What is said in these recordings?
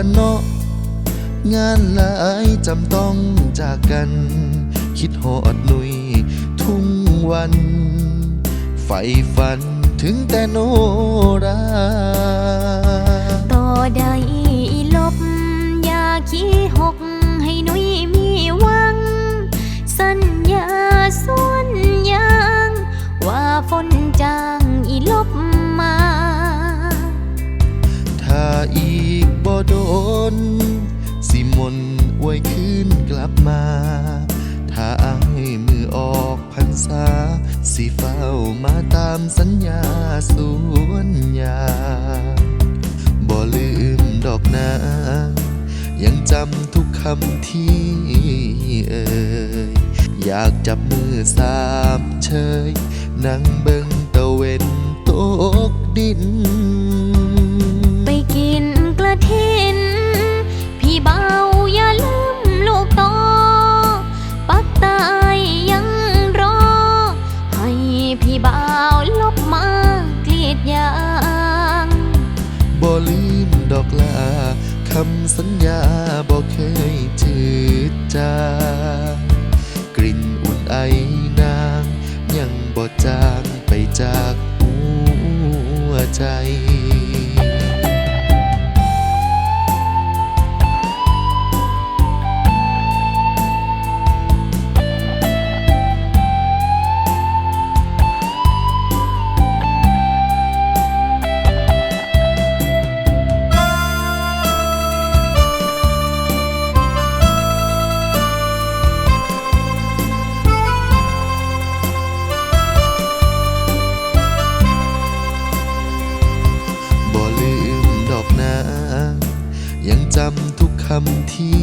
ละเนาะงานหลายจำต้องจากกัน คิดหอดหนุย ทุ่งวันใฝ่ฝันถึงแต่โนราต่อใดลบ อย่าขี้หก อีกบ่โดน สิมนอวยคืนกลับมา ถ้าอายมือออกพรรษา สิเฝ้ามาตามสัญญาสวนยาบ่ลืมดอกนางยังจำทุกคำที่เอ่ยอยากจับมือสามเชยนั่งเบิ่งตะเวนตกดิน ลืมดอกลาคำสัญญาบอกเคยจืดจางกลิ่นอุ่นไอนาง ยังบ่จางไปจากหัวใจ ยังจำทุกคำที่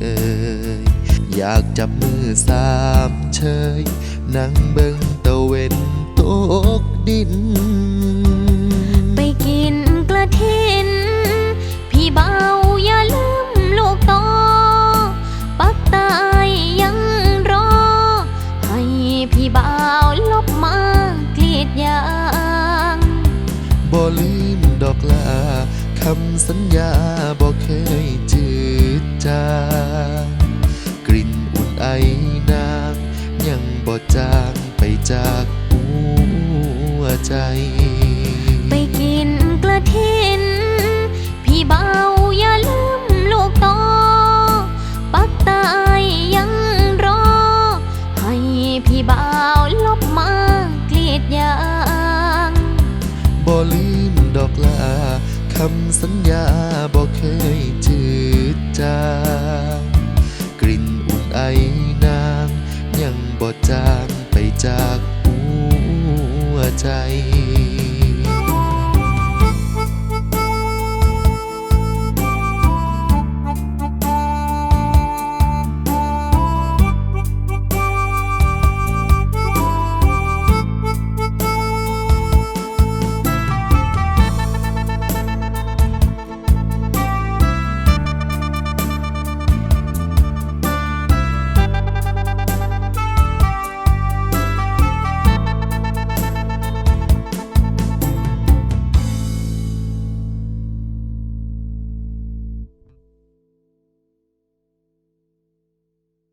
เอ่ยอยากจับมือสามเชยนั่งเบิ่งตะเวนตกดิน ไปกินกระทิน พี่เบาอย่าลืมลูกต่อปักใตายยังรอ ให้พี่เบาลบมากรีดยางบ่ลืมดอกลา คำสัญญาบอกเคยจืดจางกลิ่นอุ่นไอนางยังบ่จางไปจากหัวใจ ไปกินกระทินพี่เบา คำสัญญาบอกเคยจืดจางกลิ่นอุ่นไอนาง ยังบ่จางไปจากหัวใจ